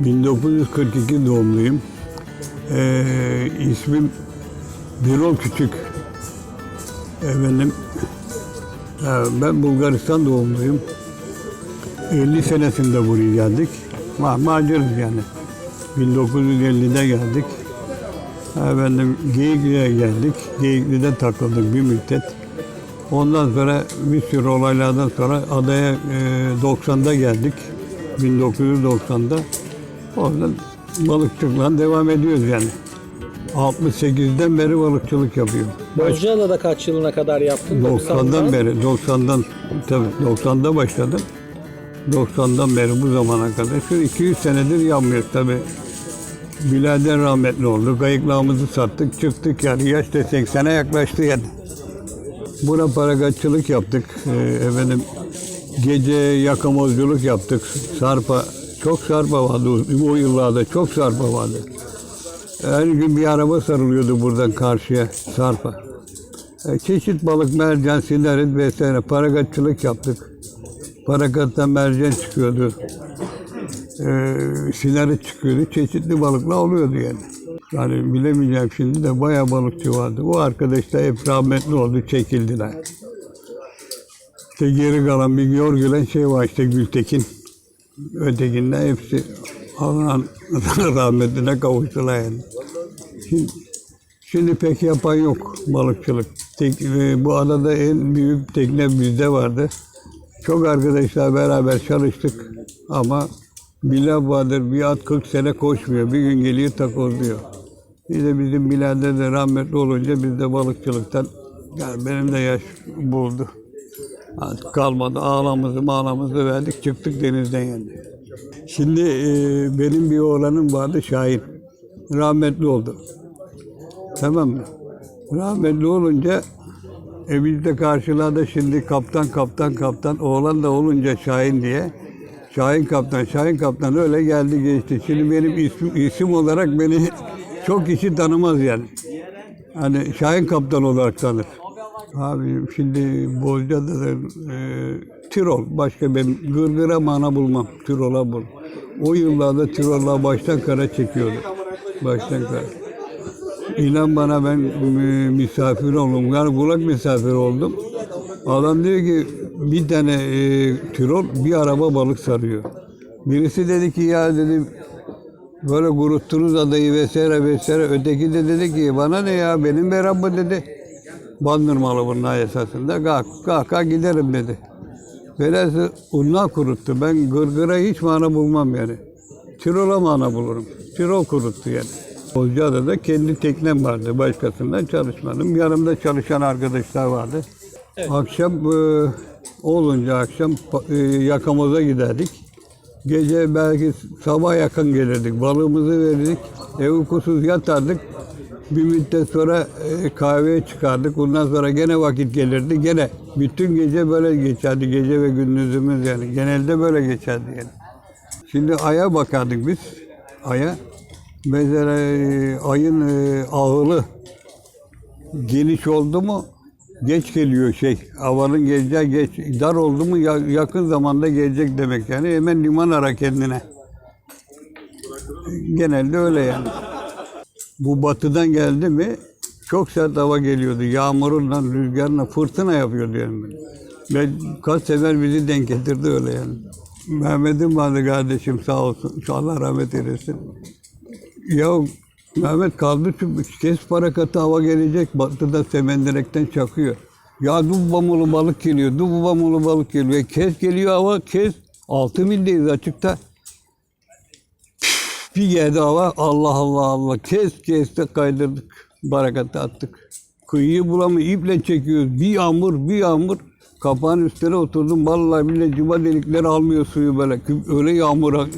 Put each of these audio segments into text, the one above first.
1942 doğumluyum. Ee, ismim Birol Küçük. Efendim, ben Bulgaristan doğumluyum. 50 senesinde buraya geldik. Ma maceriz yani. 1950'de geldik. Efendim Geyikli'ye geldik. Geyikli'de takıldık bir müddet. Ondan sonra bir sürü olaylardan sonra adaya e, 90'da geldik. 1990'da. Oradan balıkçılıkla devam ediyoruz yani. 68'den beri balıkçılık yapıyorum. Bozcaada'da kaç yılına kadar yaptın? 90'dan beri, 90'dan tabii 90'da başladım. 90'dan beri bu zamana kadar. Şu 200 senedir yanmıyoruz tabii. Bilader rahmetli oldu. Kayıklağımızı sattık, çıktık yani. Yaş da 80'e yaklaştı yani. Buna paragatçılık yaptık. Ee, efendim gece yakamozculuk yaptık. Sarpa, çok sarpa vardı o, yıllarda. Çok sarpa vardı. Her gün bir araba sarılıyordu buradan karşıya sarpa. E, çeşit balık, mercan, sinarit vesaire paragatçılık yaptık. Paragattan mercan çıkıyordu. E, sinarit çıkıyordu. Çeşitli balıklar oluyordu yani. Yani bilemeyeceğim şimdi de bayağı balıkçı vardı. O arkadaşlar hep rahmetli oldu, çekildiler. İşte geri kalan bir görgülen şey var işte Gültekin. Ötekinden hepsi Allah'ın rahmetine kavuştular yani. Şimdi, şimdi pek yapan yok balıkçılık. Tek, e, bu adada en büyük tekne bizde vardı. Çok arkadaşlar beraber çalıştık ama bir laf vardır bir at 40 sene koşmuyor. Bir gün geliyor takozluyor. Bir de bizim Bilal'de de rahmetli olunca biz de balıkçılıktan yani benim de yaş buldu. Kalmadı. Ağlamızı mağlamızı verdik. Çıktık denizden yani. Şimdi e, benim bir oğlanım vardı Şahin. Rahmetli oldu. Tamam mı? Rahmetli olunca e, biz de karşılarda şimdi kaptan kaptan kaptan oğlan da olunca Şahin diye. Şahin kaptan, Şahin kaptan öyle geldi geçti. Şimdi benim isim, isim olarak beni çok kişi tanımaz yani. Hani Şahin kaptan olarak tanır. Abi şimdi Bozca'da da e, Tirol. Başka ben gırgıra mana bulmam. Tirol'a bul. O yıllarda Tirol'a baştan kara çekiyordu. Baştan kara. İnan bana ben e, misafir oldum. Yani kulak misafir oldum. Adam diyor ki bir tane e, Tirol bir araba balık sarıyor. Birisi dedi ki ya dedi böyle kuruttunuz adayı vesaire vesaire. Öteki de dedi ki bana ne ya benim beraber dedi. Bandırmalı bunlar esasında. Kalk giderim dedi. Velhasıl unlar kuruttu. Ben gırgıra hiç mana bulmam yani. Tirola mana bulurum. Tirol kuruttu yani. Bozcaada'da kendi teknem vardı. Başkasından çalışmadım. Yanımda çalışan arkadaşlar vardı. Akşam e, olunca akşam e, yakamoza giderdik. Gece belki sabah yakın gelirdik. Balığımızı verirdik. E, uykusuz yatardık. Bir müddet sonra e, kahveye çıkardık. Ondan sonra gene vakit gelirdi. Gene bütün gece böyle geçerdi. Gece ve gündüzümüz yani. Genelde böyle geçerdi yani. Şimdi aya bakardık biz. Aya. Mesela e, ayın e, ağılı geniş oldu mu geç geliyor şey. Havanın geleceği geç. Dar oldu mu ya- yakın zamanda gelecek demek yani. Hemen liman ara kendine. Genelde öyle yani. Bu batıdan geldi mi çok sert hava geliyordu. Yağmurunla, rüzgarla fırtına yapıyordu yani. Ve kaç sefer bizi denk getirdi öyle yani. Mehmet'im vardı kardeşim sağ olsun. Allah rahmet eylesin. Ya Mehmet kaldı şu kes parakatı hava gelecek. Batıda semendirekten çakıyor. Ya dubamulu balık geliyor. Dubamulu balık geliyor. Kes geliyor hava kes. Altı mildeyiz açıkta. Bir geldi hava Allah Allah Allah kes kes de kaydırdık. Barakatı attık. Kıyıyı bulamıyor. iple çekiyoruz. Bir yağmur bir yağmur. Kapağın üstüne oturdum. Vallahi bile cıva delikleri almıyor suyu böyle. Öyle yağmur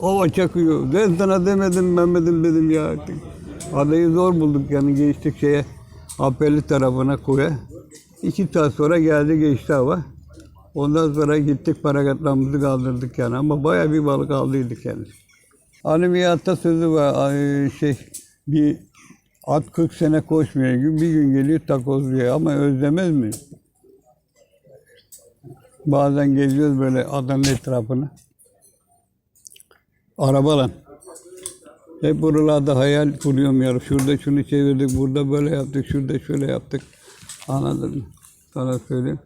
hava çakıyor. Ben sana demedim Mehmet'im dedim ya. Adayı zor bulduk yani geçtik şeye. Apelli tarafına koya. İki saat sonra geldi geçti hava. Ondan sonra gittik paragatlarımızı kaldırdık yani ama bayağı bir balık aldıydık yani. Hani bir atasözü var şey bir at 40 sene koşmuyor gün bir gün geliyor takozluyor ama özlemez mi? Bazen geziyoruz böyle adanın etrafını. Arabalan. Hep buralarda hayal kuruyorum ya. Şurada şunu çevirdik, burada böyle yaptık, şurada şöyle yaptık. Anladın mı? Sana söyleyeyim.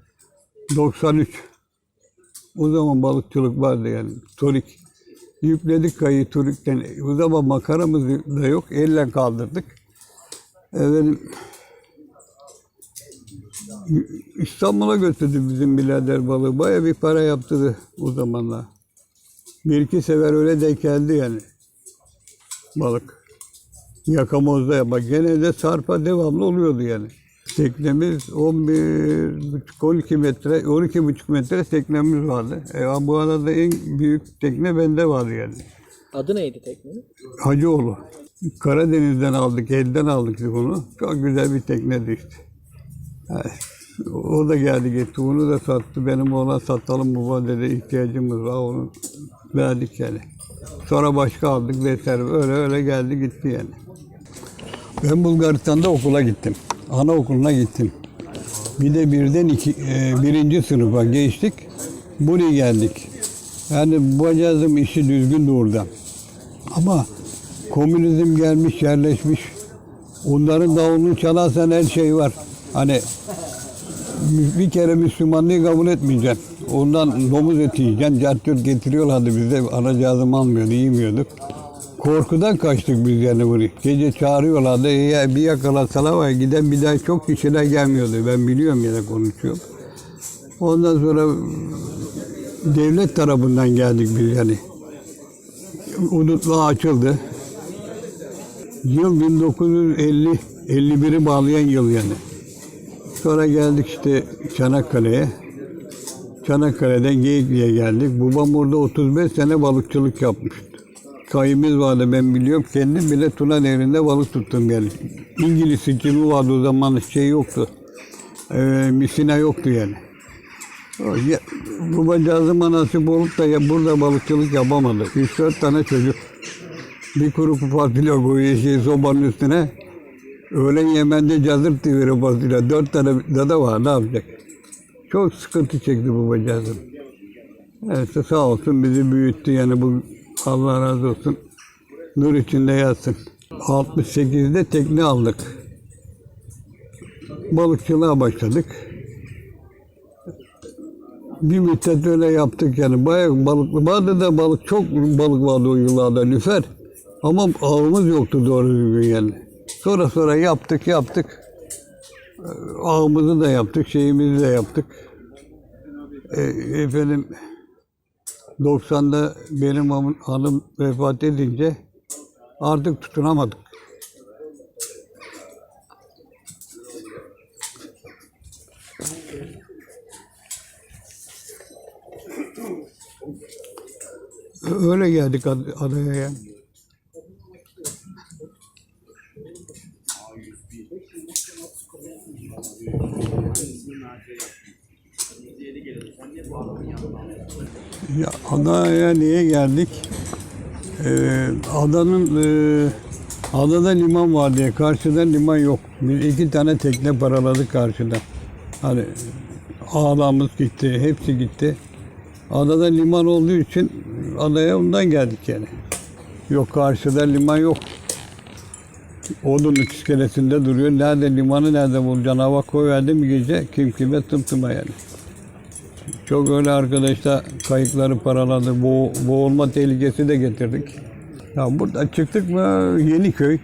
93. O zaman balıkçılık vardı yani. Torik. Yükledik kayıyı Turik'ten. O zaman makaramız da yok. Elle kaldırdık. Efendim, İstanbul'a götürdü bizim birader balığı. Baya bir para yaptırdı o zamanlar. Bir iki sefer öyle denk geldi yani. Balık. Yakamozda ya. Bak gene de sarpa devamlı oluyordu yani. Teknemiz 11 12 metre, 12 buçuk metre teknemiz vardı. E, bu arada en büyük tekne bende vardı yani. Adı neydi teknenin? Hacıoğlu. Karadeniz'den aldık, elden aldık bunu. Çok güzel bir teknedi işte. Evet. O da geldi gitti. Onu da sattı. Benim oğlan satalım baba dedi. ihtiyacımız var. Onu verdik yani. Sonra başka aldık vesaire. Öyle öyle geldi gitti yani. Ben Bulgaristan'da okula gittim. Anaokuluna gittim. Bir de birden iki, e, birinci sınıfa geçtik. Buraya geldik. Yani bacağızım işi düzgün oradan. Ama komünizm gelmiş, yerleşmiş. Onların davulunu çalarsan her şey var. Hani bir kere Müslümanlığı kabul etmeyeceksin. Ondan domuz eti yiyeceksin. Cartçurt getiriyorlardı bize. Anacığızım almıyordu, yemiyorduk. Korkudan kaçtık biz yani buraya. Gece çağırıyorlardı. Eğer bir yakalasalar var giden bir daha çok kişiler gelmiyordu. Ben biliyorum da konuşuyorum. Ondan sonra devlet tarafından geldik biz yani. Udutla açıldı. Yıl 1950, 51'i bağlayan yıl yani. Sonra geldik işte Çanakkale'ye. Çanakkale'den Geyikli'ye geldik. Babam burada 35 sene balıkçılık yapmıştı. Kayımız vardı ben biliyorum. Kendim bile Tuna Nehri'nde balık tuttum yani. İngiliz sicili vardı o zaman şey yoktu. Ee, misina yoktu yani. Ya- Babacığızın nasip olup da ya burada balıkçılık yapamadı. 3-4 tane çocuk. Bir kuru fasulye koyuyor şey sobanın üstüne. Öğlen yemeğinde cazır tiviri fasulye. Dört tane dada var ne yapacak? Çok sıkıntı çekti babacığızım. Evet sağ olsun bizi büyüttü yani bu Allah razı olsun. Nur içinde yatsın. 68'de tekne aldık. Balıkçılığa başladık. Bir müddet öyle yaptık yani. Bayağı balık da balık çok balık vardı o yıllarda lüfer. Ama ağımız yoktu doğru düzgün yani. Sonra sonra yaptık yaptık. Ee, Ağımızı da yaptık, şeyimizi de yaptık. Ee, efendim 90'da benim hanım- vefat edince artık tutunamadık. Öyle geldik ad- adaya yani. Ya adaya niye geldik? Ee, adanın e, adada liman var diye karşıda liman yok. Biz iki tane tekne paraladık karşıda. Hani ağlamız gitti, hepsi gitti. Adada liman olduğu için adaya ondan geldik yani. Yok karşıda liman yok. Odun iskelesinde duruyor. Nerede limanı nerede bulacaksın? Hava koyverdi bir gece kim kime tımtıma yani. Çok öyle arkadaşlar kayıkları paraladı. Bo boğulma tehlikesi de getirdik. Ya burada çıktık mı Yeniköy,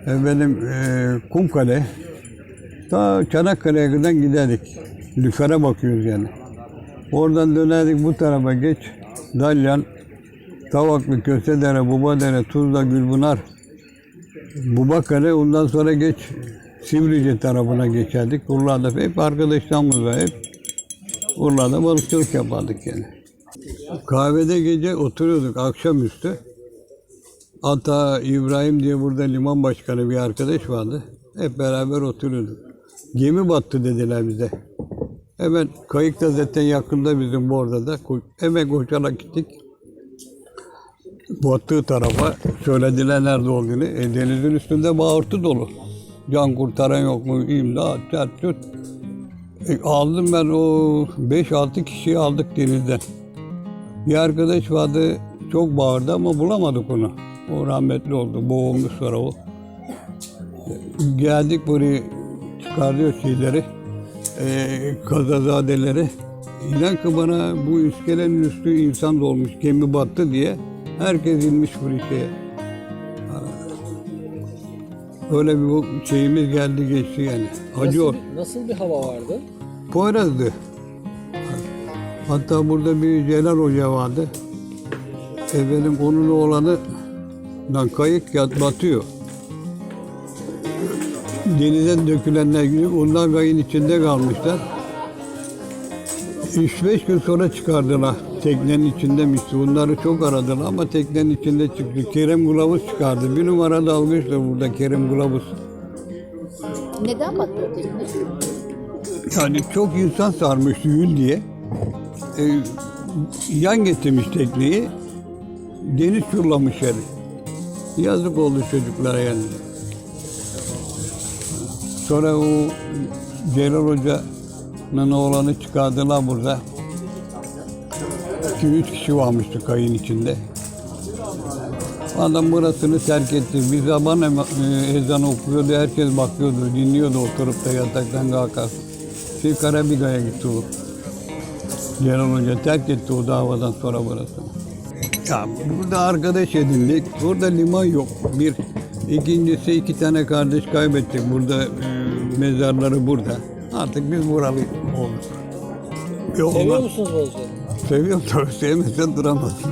efendim e, Kumkale, ta Çanakkale'ye kadar giderdik. Lüfer'e bakıyoruz yani. Oradan dönerdik bu tarafa geç. Dalyan, Tavaklı, Kösedere, Bubadere, Tuzla, Gülbunar, Bubakale ondan sonra geç Sivrice tarafına geçerdik. Buralarda hep arkadaşlarımız var hep. Buralarda balıkçılık yapardık yani. Kahvede gece oturuyorduk akşamüstü. Hatta İbrahim diye burada liman başkanı bir arkadaş vardı. Hep beraber oturuyorduk. Gemi battı dediler bize. Hemen kayık da zaten yakında bizim bu orada da. Hemen koşarak gittik. Battığı tarafa söylediler nerede olduğunu. E, denizin üstünde bağırtı dolu. Can kurtaran yok mu? İmdat, çat, çut. E, aldım ben o 5-6 kişiyi aldık denizden. Bir arkadaş vardı çok bağırdı ama bulamadık onu. O rahmetli oldu. Boğulmuş sonra o. Geldik buraya çıkarıyor şeyleri. Ee, kazazadeleri. İnan ki bana bu iskelenin üstü insan dolmuş, gemi battı diye herkes inmiş bu şeye. Öyle bir şeyimiz geldi geçti yani. Acı Nasıl, nasıl bir hava vardı? Poyraz'dı. Hatta burada bir Celal Hoca vardı. Efendim onun oğlanı lan kayık yat batıyor. Denizden dökülenler gibi onlar kayın içinde kalmışlar. 3-5 gün sonra çıkardılar. Teknenin içindeymişti. Bunları çok aradılar ama teknenin içinde çıktı. Kerem Kılavuz çıkardı. Bir numara dalmıştı burada Kerem Kılavuz. Neden batıyor tekne? Yani çok insan sarmış yül diye. Ee, yan getirmiş tekneyi. Deniz çurlamış yani. Yazık oldu çocuklara yani. Sonra o Celal Hoca'nın oğlanı çıkardılar burada. 2-3 kişi varmıştı kayın içinde. Adam burasını terk etti. Bir zaman e, ezan okuyordu, herkes bakıyordu, dinliyordu oturup da yataktan kalkar. Şey Karabiga'ya gitti o. Celal Hoca terk etti o davadan sonra burasını. Ya burada arkadaş edindik. Burada liman yok. Bir. İkincisi iki tane kardeş kaybettik. Burada e, mezarları burada. Artık biz buralı olduk. Seviyor musunuz balıkçılığı? Seviyorum tabii. Sevmesen duramazsın.